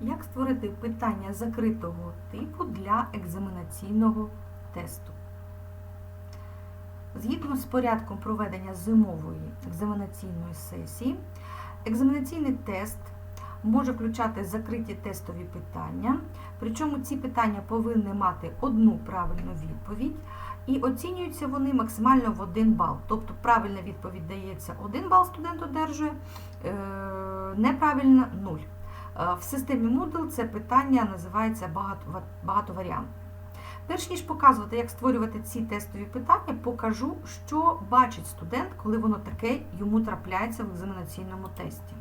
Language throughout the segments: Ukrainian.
Як створити питання закритого типу для екзаменаційного тесту? Згідно з порядком проведення зимової екзаменаційної сесії, екзаменаційний тест може включати закриті тестові питання, причому ці питання повинні мати одну правильну відповідь, і оцінюються вони максимально в 1 бал. Тобто правильна відповідь дається 1 бал студент одержує, е, неправильна 0. В системі Moodle це питання називається багато- багатоваріантне. Перш ніж показувати, як створювати ці тестові питання, покажу, що бачить студент, коли воно таке йому трапляється в екзаменаційному тесті.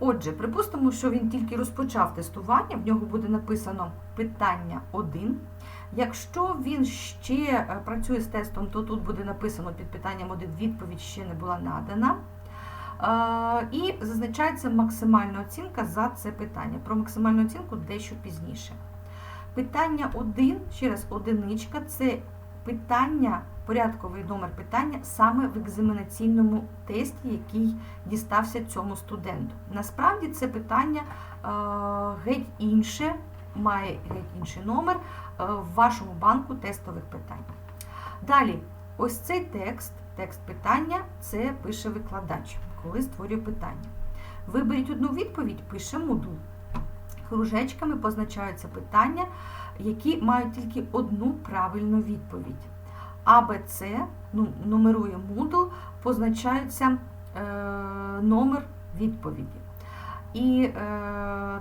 Отже, припустимо, що він тільки розпочав тестування, в нього буде написано питання 1. Якщо він ще е, працює з тестом, то тут буде написано під питанням 1 відповідь ще не була надана. І зазначається максимальна оцінка за це питання. Про максимальну оцінку дещо пізніше. Питання 1, ще раз одиничка, це питання, порядковий номер питання саме в екзаменаційному тесті, який дістався цьому студенту. Насправді це питання геть інше, має геть інший номер в вашому банку тестових питань. Далі, ось цей текст, текст питання, це пише викладач, коли створює питання. Виберіть одну відповідь, пише Moodle. Кружечками позначаються питання, які мають тільки одну правильну відповідь. А, Б, ну, нумерує Moodle, позначається е, номер відповіді. І е,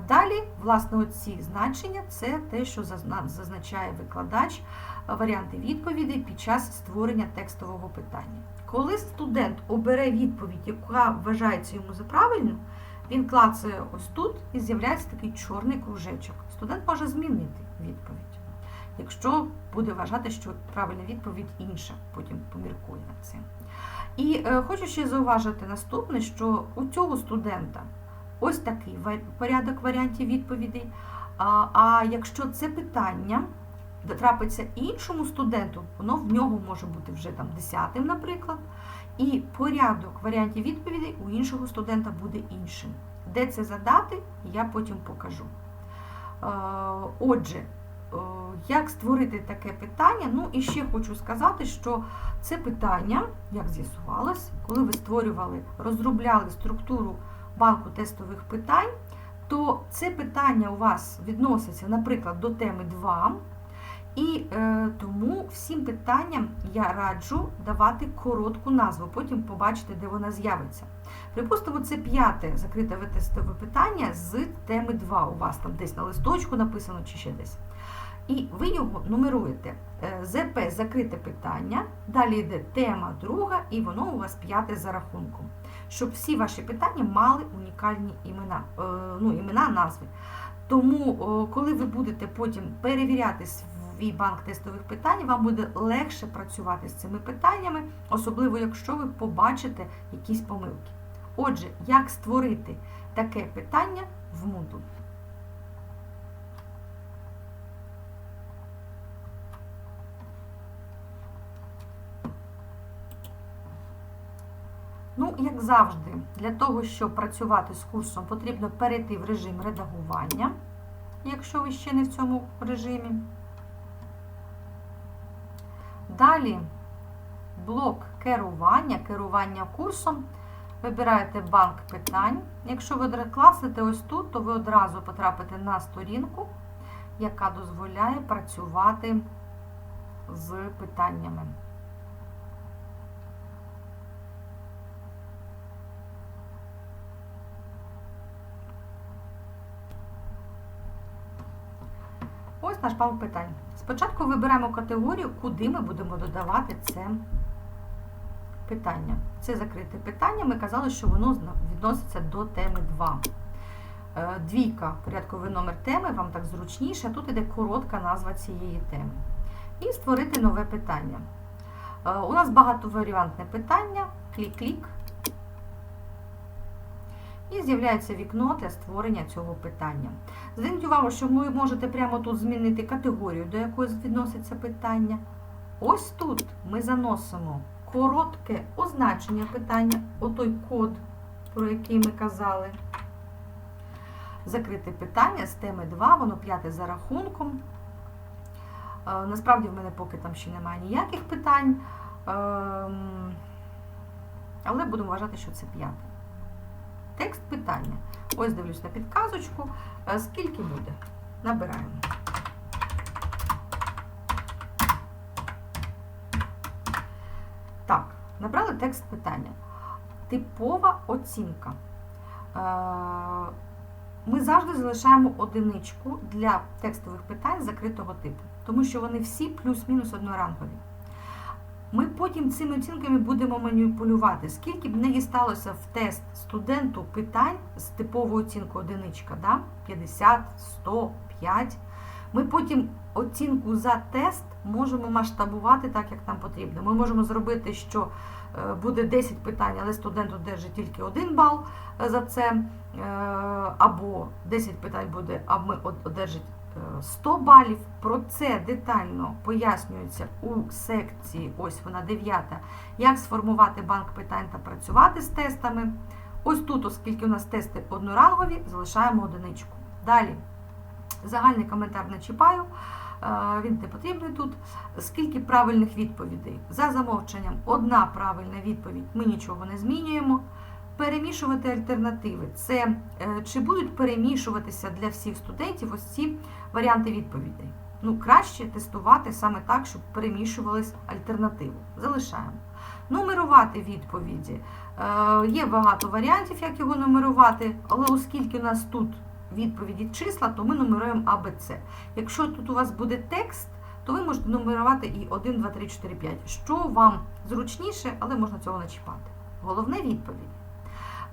далі, власне, оці значення це те, що зазна- зазначає викладач, варіанти відповідей під час створення текстового питання. Коли студент обере відповідь, яка вважається йому за правильну, він клацає ось тут і з'являється такий чорний кружечок. Студент може змінити відповідь, якщо буде вважати, що правильна відповідь інша, потім поміркує над цим. І е, хочу ще зауважити наступне, що у цього студента ось такий порядок варіантів відповідей. А, а якщо це питання трапиться іншому студенту, воно в нього може бути вже там десятим, наприклад, і порядок варіантів відповідей у іншого студента буде іншим. Де це задати, я потім покажу. Е, Отже, е, як створити таке питання? Ну і ще хочу сказати, що це питання, як з'ясувалось, коли ви створювали, розробляли структуру банку тестових питань, то це питання у вас відноситься, наприклад, до теми 2. І е, тому всім питанням я раджу давати коротку назву, потім побачите, де вона з'явиться. Припустимо, це п'яте закрите тестове питання з теми 2. У вас там десь на листочку написано чи ще десь. І ви його нумеруєте. Е, ЗП закрите питання, далі йде тема друга, і воно у вас п'яте за рахунком. Щоб всі ваші питання мали унікальні імена, е, ну, імена, назви. Тому, коли ви будете потім перевіряти свій банк тестових питань, вам буде легше працювати з цими питаннями, особливо якщо ви побачите якісь помилки. Отже, як створити таке питання в Moodle? Ну, як завжди, для того, щоб працювати з курсом, потрібно перейти в режим редагування, якщо ви ще не в цьому режимі. Далі блок керування, керування курсом. Вибираєте банк питань. Якщо ви класите ось тут, то ви одразу потрапите на сторінку, яка дозволяє працювати з питаннями. Ось наш банк питань. Спочатку вибираємо категорію, куди ми будемо додавати це питання. Це закрите питання. Ми казали, що воно відноситься до теми 2. Е, Двійка, порядковий номер теми, вам так зручніше. Тут іде коротка назва цієї теми. І створити нове питання. Е, У нас багатоваріантне питання. Клік-клік. І з'являється вікно для створення цього питання. Зверніть увагу, що ви можете прямо тут змінити категорію, до якої відноситься питання. Ось тут ми заносимо коротке означення питання, отой код, про який ми казали. закрите питання з теми 2, воно п'яте за рахунком. Е, Насправді в мене поки там ще немає ніяких питань, ем, але будемо вважати, що це п'яте. Текст питання. Ось дивлюсь на підказочку. Е, Скільки буде? Набираємо. Так, набрали текст питання. Типова оцінка. Е, Ми завжди залишаємо одиничку для текстових питань закритого типу, тому що вони всі плюс-мінус однорангові. Ми потім цими оцінками будемо маніпулювати. Скільки б не дісталося в тест студенту питань з типовою оцінкою одиничка, да? 50, 100, 5, ми потім оцінку за тест можемо масштабувати так, як нам потрібно. Ми можемо зробити, що е, буде 10 питань, але студент одержить тільки 1 бал е, за це, е, або 10 питань буде, а ми одержить 100 балів. Про це детально пояснюється у секції, ось вона 9, як сформувати банк питань та працювати з тестами. Ось тут, оскільки у нас тести однорангові, залишаємо одиничку. Далі. Загальний коментар не чіпаю, е, він не потрібний тут. Скільки правильних відповідей? За замовченням, одна правильна відповідь, ми нічого не змінюємо. Перемішувати альтернативи. Це е, чи будуть перемішуватися для всіх студентів ось ці варіанти відповідей? Ну, краще тестувати саме так, щоб перемішувались альтернативи. Залишаємо. Нумерувати відповіді. Е, Є багато варіантів, як його нумерувати, але оскільки у нас тут відповіді числа, то ми нумеруємо А, Б, С. Якщо тут у вас буде текст, то ви можете нумерувати і 1, 2, 3, 4, 5. Що вам зручніше, але можна цього не чіпати. Головне відповідь.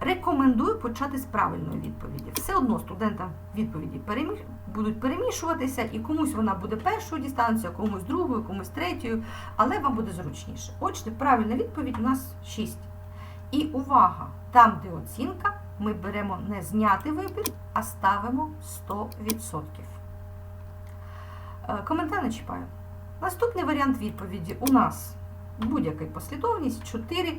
Рекомендую почати з правильної відповіді. Все одно студентам відповіді переміш... будуть перемішуватися, і комусь вона буде першою дістанцією, комусь другою, комусь третьою, але вам буде зручніше. Отже, правильна відповідь у нас 6. І увага! Там, де оцінка, ми беремо не зняти вибір, а ставимо 100%. Е, Коментар не чіпаю. Наступний варіант відповіді у нас будь-яка послідовність 4.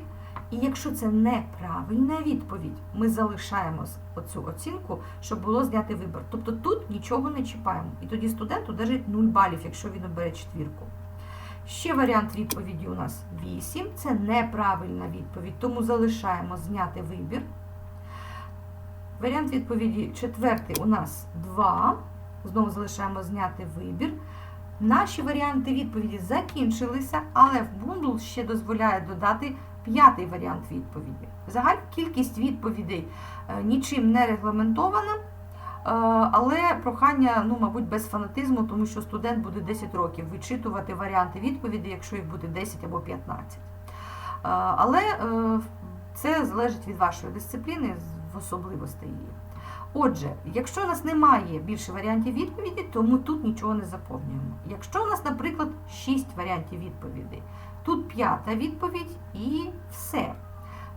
І якщо це неправильна відповідь, ми залишаємо оцю оцінку, щоб було зняти вибір. Тобто тут нічого не чіпаємо. І тоді студент одержить 0 балів, якщо він обере четвірку. Ще варіант відповіді у нас 8. Це неправильна відповідь, тому залишаємо зняти вибір. Варіант відповіді четвертий у нас 2. Знову залишаємо зняти вибір. Наші варіанти відповіді закінчилися, але в Moodle ще дозволяє додати п'ятий варіант відповіді. Загальна кількість відповідей е, нічим не регламентована, е, але прохання, ну, мабуть, без фанатизму, тому що студент буде 10 років вичитувати варіанти відповіді, якщо їх буде 10 або 15. Е, Але це залежить від вашої дисципліни, в особливостей її. Отже, якщо у нас немає більше варіантів відповіді, то ми тут нічого не заповнюємо. Якщо у нас, наприклад, 6 варіантів відповідей, тут п'ята відповідь і все.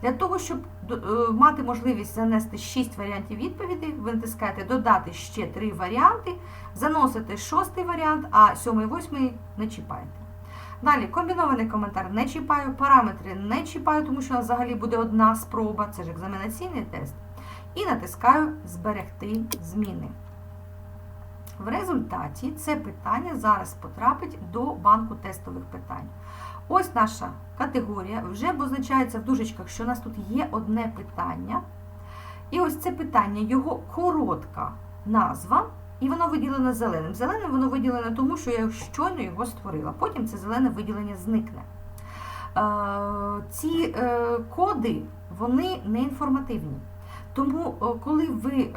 Для того, щоб е, мати можливість занести 6 варіантів відповідей, ви натискаєте додати ще 3 варіанти, заносите шостий варіант, а сьомий, восьмий не чіпаєте. Далі комбінований коментар не чіпаю, параметри не чіпаю, тому що взагалі буде одна спроба, це ж екзаменаційний тест. І натискаю Зберегти зміни. В результаті це питання зараз потрапить до банку тестових питань. Ось наша категорія вже позначається в дужечках, що у нас тут є одне питання. І ось це питання, його коротка назва, і воно виділене зеленим. Зеленим воно виділене тому, що я щойно його створила. Потім це зелене виділення зникне. Е, Ці е, коди вони не інформативні. Тому, е, коли ви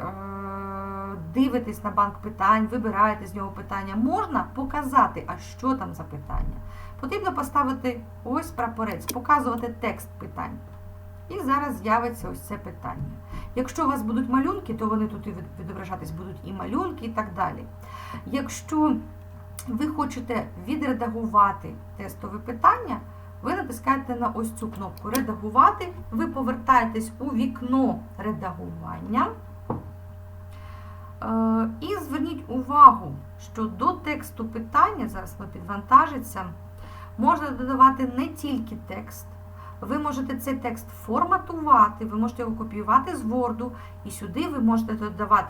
дивитесь на банк питань, вибираєте з нього питання, можна показати, а що там за питання. Потрібно поставити ось прапорець, показувати текст питань. І зараз з'явиться ось це питання. Якщо у вас будуть малюнки, то вони тут і відображатись будуть і малюнки, і так далі. Якщо ви хочете відредагувати тестове питання, ви натискаєте на ось цю кнопку Редагувати, ви повертаєтесь у вікно редагування. Е, І зверніть увагу, що до тексту питання, зараз воно підвантажиться, можна додавати не тільки текст. Ви можете цей текст форматувати, ви можете його копіювати з Word, і сюди ви можете додавати